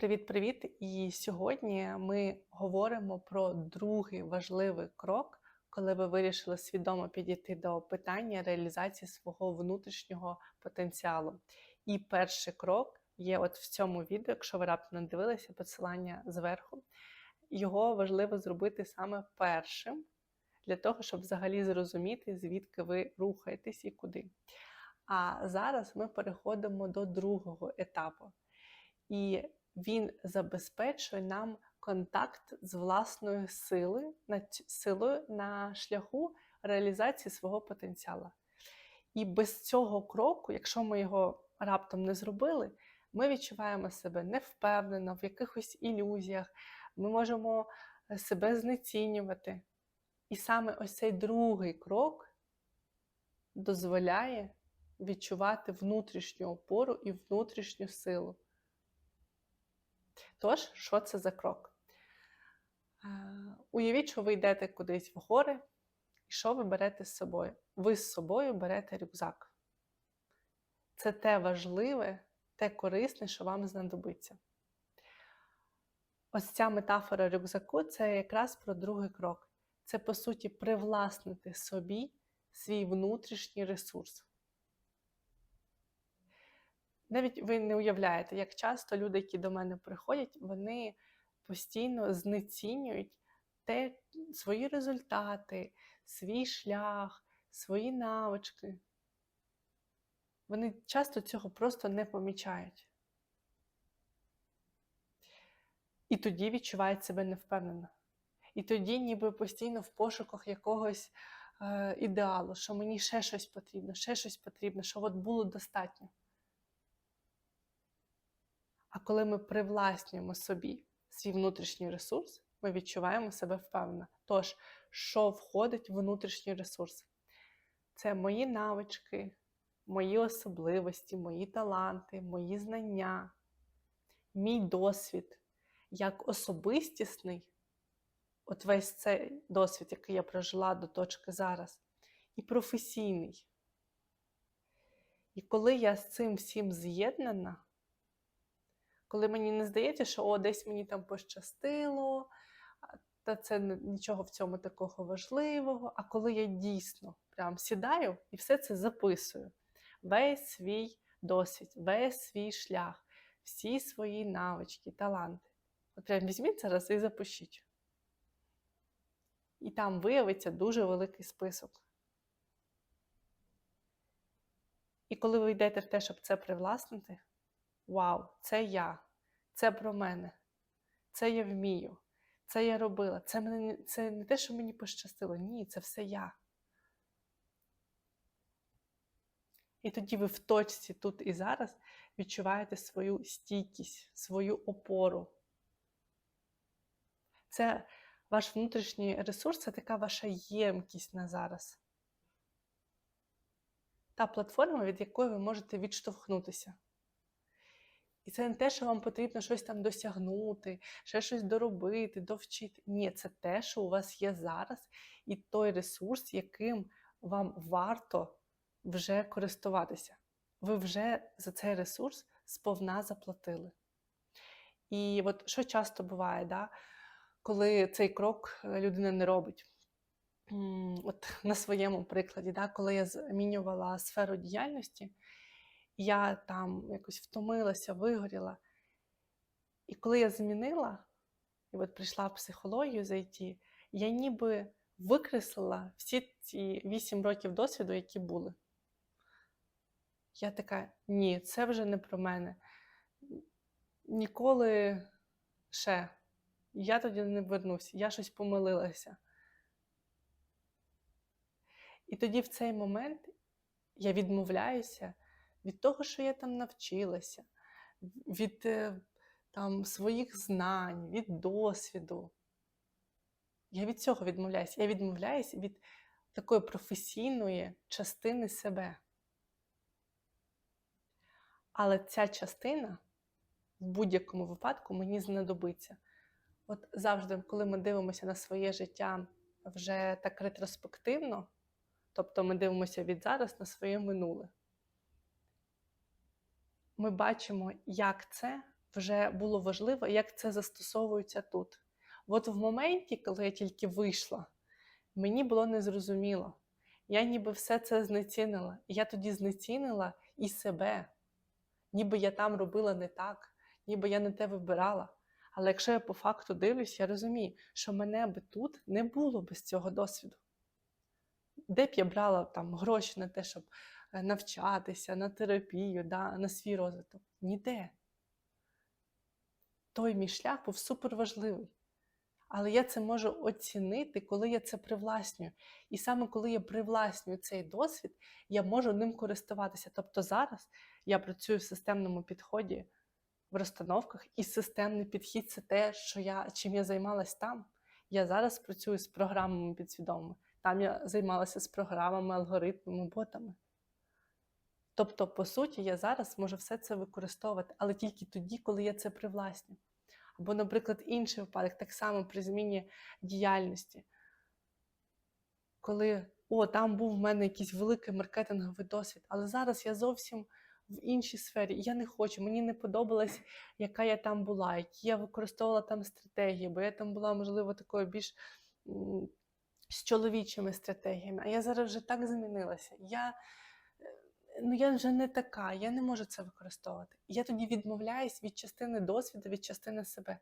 Привіт-привіт! І сьогодні ми говоримо про другий важливий крок, коли ви вирішили свідомо підійти до питання реалізації свого внутрішнього потенціалу. І перший крок є от в цьому відео, якщо ви раптом не дивилися, посилання зверху. Його важливо зробити саме першим, для того, щоб взагалі зрозуміти, звідки ви рухаєтесь і куди. А зараз ми переходимо до другого етапу. І він забезпечує нам контакт з власною силою силою на шляху реалізації свого потенціалу. І без цього кроку, якщо ми його раптом не зробили, ми відчуваємо себе невпевнено, в якихось ілюзіях, ми можемо себе знецінювати. І саме ось цей другий крок дозволяє відчувати внутрішню опору і внутрішню силу. Тож, що це за крок? Уявіть, що ви йдете кудись в гори, і що ви берете з собою? Ви з собою берете рюкзак. Це те важливе, те корисне, що вам знадобиться. Ось ця метафора рюкзаку це якраз про другий крок. Це, по суті, привласнити собі свій внутрішній ресурс. Навіть ви не уявляєте, як часто люди, які до мене приходять, вони постійно знецінюють те, свої результати, свій шлях, свої навички. Вони часто цього просто не помічають. І тоді відчувають себе невпевнено. І тоді, ніби постійно в пошуках якогось е, ідеалу, що мені ще щось потрібно, ще щось потрібно, що от було достатньо. А коли ми привласнюємо собі свій внутрішній ресурс, ми відчуваємо себе впевнено. Тож, що входить в внутрішній ресурс? Це мої навички, мої особливості, мої таланти, мої знання, мій досвід як особистісний, от весь цей досвід, який я прожила до точки зараз, і професійний. І коли я з цим всім з'єднана, коли мені не здається, що о, десь мені там пощастило, та це нічого в цьому такого важливого. А коли я дійсно прям сідаю і все це записую, весь свій досвід, весь свій шлях, всі свої навички, таланти. От прям візьміть зараз і запишіть. І там виявиться дуже великий список. І коли ви йдете в те, щоб це привласнити, Вау, це я, це про мене, це я вмію, це я робила. Це, мене, це не те, що мені пощастило. Ні, це все я. І тоді ви в точці тут і зараз відчуваєте свою стійкість, свою опору. Це ваш внутрішній ресурс, це така ваша ємкість на зараз. Та платформа, від якої ви можете відштовхнутися. І це не те, що вам потрібно щось там досягнути, ще щось доробити, довчити. Ні, це те, що у вас є зараз, і той ресурс, яким вам варто вже користуватися. Ви вже за цей ресурс сповна заплатили. І от що часто буває, да, коли цей крок е, людина не робить. От На своєму прикладі, да, коли я змінювала сферу діяльності, я там якось втомилася, вигоріла. І коли я змінила, і от прийшла в психологію зайти, я ніби викреслила всі ці вісім років досвіду, які були. Я така, ні, це вже не про мене. Ніколи ще. Я тоді не вернуся, я щось помилилася. І тоді в цей момент я відмовляюся від того, що я там навчилася, від е, там, своїх знань, від досвіду. Я від цього відмовляюся. Я відмовляюся від такої професійної частини себе. Але ця частина в будь-якому випадку мені знадобиться. От завжди, коли ми дивимося на своє життя вже так ретроспективно, тобто ми дивимося від зараз на своє минуле ми бачимо, як це вже було важливо, як це застосовується тут. От в моменті, коли я тільки вийшла, мені було незрозуміло. Я ніби все це знецінила. Я тоді знецінила і себе, ніби я там робила не так, ніби я не те вибирала. Але якщо я по факту дивлюсь, я розумію, що мене би тут не було без цього досвіду. Де б я брала там гроші на те, щоб навчатися, на терапію, да, на свій розвиток? Ніде. Той мій шлях був суперважливий. Але я це можу оцінити, коли я це привласнюю. І саме коли я привласнюю цей досвід, я можу ним користуватися. Тобто зараз я працюю в системному підході в розстановках, і системний підхід це те, що я, чим я займалась там. Я зараз працюю з програмами підсвідомими. Там я займалася з програмами, алгоритмами, ботами. Тобто, по суті, я зараз можу все це використовувати, але тільки тоді, коли я це привласню. Або, наприклад, інший випадок, так само при зміні діяльності. Коли о, там був в мене якийсь великий маркетинговий досвід, але зараз я зовсім в іншій сфері. Я не хочу, мені не подобалось, яка я там була, які я використовувала там стратегії, бо я там була, можливо, такою більш з чоловічими стратегіями. А я зараз вже так змінилася. Я, ну, я вже не така, я не можу це використовувати. Я тоді відмовляюсь від частини досвіду, від частини себе.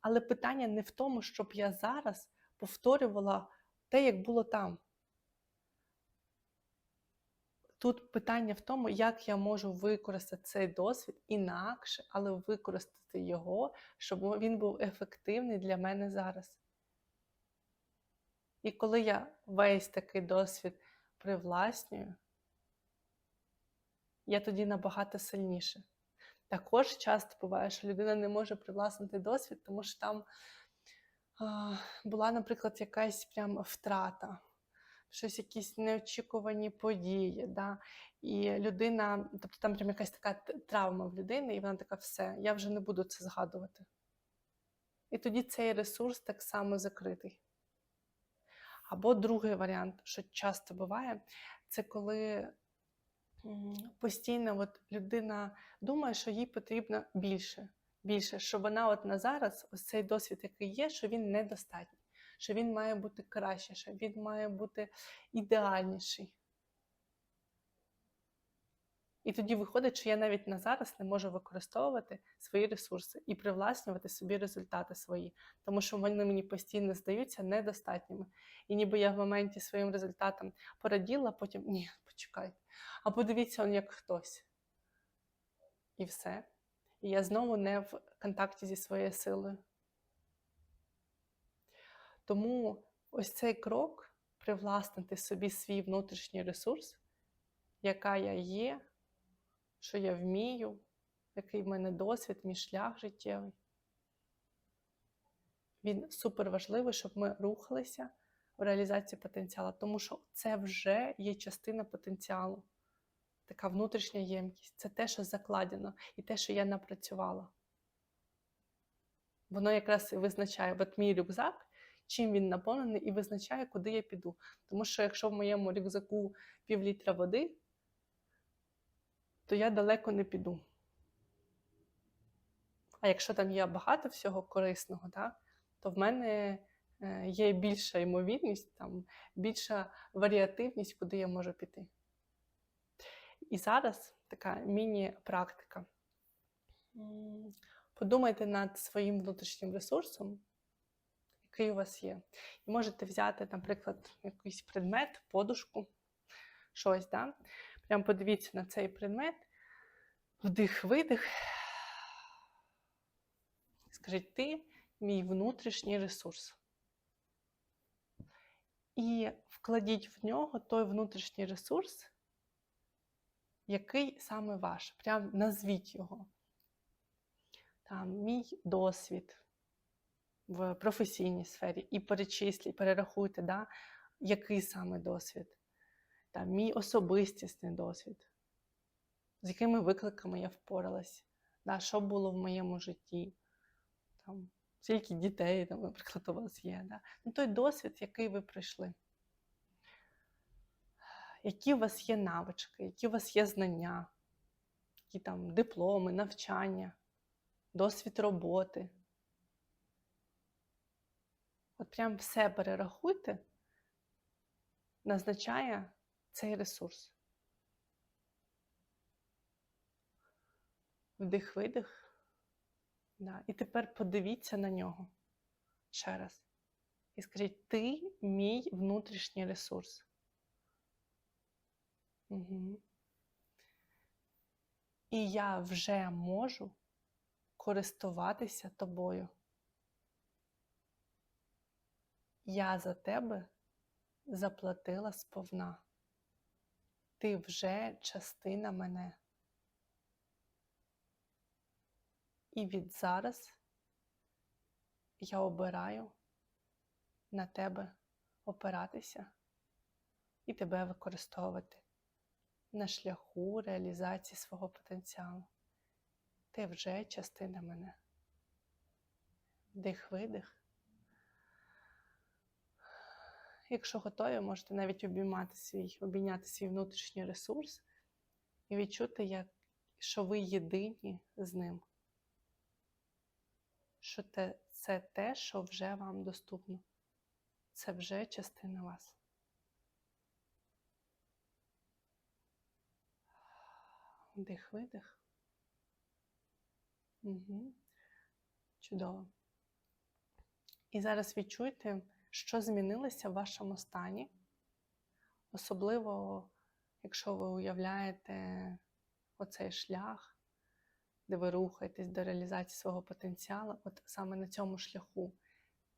Але питання не в тому, щоб я зараз повторювала те, як було там. Тут питання в тому, як я можу використати цей досвід інакше, але використати його, щоб він був ефективний для мене зараз. І коли я весь такий досвід привласнюю, я тоді набагато сильніше. Також часто буває, що людина не може привласнити досвід, тому що там а, була, наприклад, якась прям втрата щось, якісь неочікувані події. Да? І людина, тобто там прям якась така травма в людини, і вона така, все, я вже не буду це згадувати. І тоді цей ресурс так само закритий. Або другий варіант, що часто буває, це коли постійно от людина думає, що їй потрібно більше, більше, що вона от на зараз, ось цей досвід, який є, що він недостатній що він має бути краще, що він має бути ідеальніший. І тоді виходить, що я навіть на зараз не можу використовувати свої ресурси і привласнювати собі результати свої, тому що вони мені постійно здаються недостатніми. І ніби я в моменті своїм результатом пораділа, потім ні, почекайте. А подивіться, он як хтось. І все. І я знову не в контакті зі своєю силою. Тому ось цей крок привласнити собі свій внутрішній ресурс, яка я є, що я вмію, який в мене досвід, мій шлях життєвий. Він супер важливий, щоб ми рухалися в реалізації потенціалу, тому що це вже є частина потенціалу. Така внутрішня ємкість. Це те, що закладено, і те, що я напрацювала. Воно якраз і визначає от мій рюкзак, чим він наповнений, і визначає, куди я піду. Тому що якщо в моєму рюкзаку пів літра води, то я далеко не піду. А якщо там є багато всього корисного, да, то в мене е, є більша ймовірність, там, більша варіативність, куди я можу піти. І зараз така міні-практика. Подумайте над своїм внутрішнім ресурсом який у вас є. І можете взяти, наприклад, якийсь предмет, подушку, щось, да? Прям подивіться на цей предмет, вдих-видих. Скажіть, ти мій внутрішній ресурс. І вкладіть в нього той внутрішній ресурс, який саме ваш. Прям назвіть його. Там мій досвід, в професійній сфері і перечисліть, перерахуйте, да, який саме досвід, Там, мій особистісний досвід, з якими викликами я впоралась, да, що було в моєму житті, там, скільки дітей, там, наприклад, у вас є. Да. Ну, Той досвід, який ви пройшли. Які у вас є навички, які у вас є знання, які там дипломи, навчання. досвід роботи. От прям все перерахуйте, назначає цей ресурс. Вдих-видих. Да. І тепер подивіться на нього ще раз. І скажіть, ти мій внутрішній ресурс. Угу. І я вже можу користуватися тобою. Я за тебе заплатила сповна. Ти вже частина мене. І від зараз я обираю на тебе опиратися і тебе використовувати на шляху реалізації свого потенціалу. Ти вже частина мене. Вдих-видих. Якщо готові, можете навіть обіймати свій, обійняти свій внутрішній ресурс і відчути, як, що ви єдині з ним. Що те, це те, що вже вам доступно. Це вже частина вас. Вдих, видих. Угу. Чудово. І зараз відчуйте, що змінилося в вашому стані. Особливо, якщо ви уявляєте оцей шлях, де ви рухаєтесь до реалізації свого потенціалу, от саме на цьому шляху.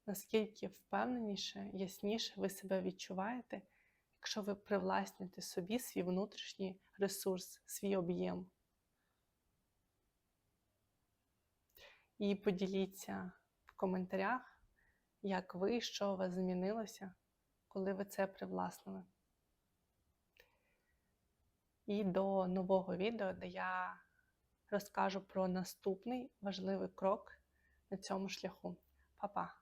Наскільки впевненіше, ясніше ви себе відчуваєте, якщо ви привласнюєте собі свій внутрішній ресурс, свій об'єм. І поділіться в коментарях, як ви, що у вас змінилося, коли ви це привласнили. І до нового відео, де я розкажу про наступний важливий крок на цьому шляху. Па-па!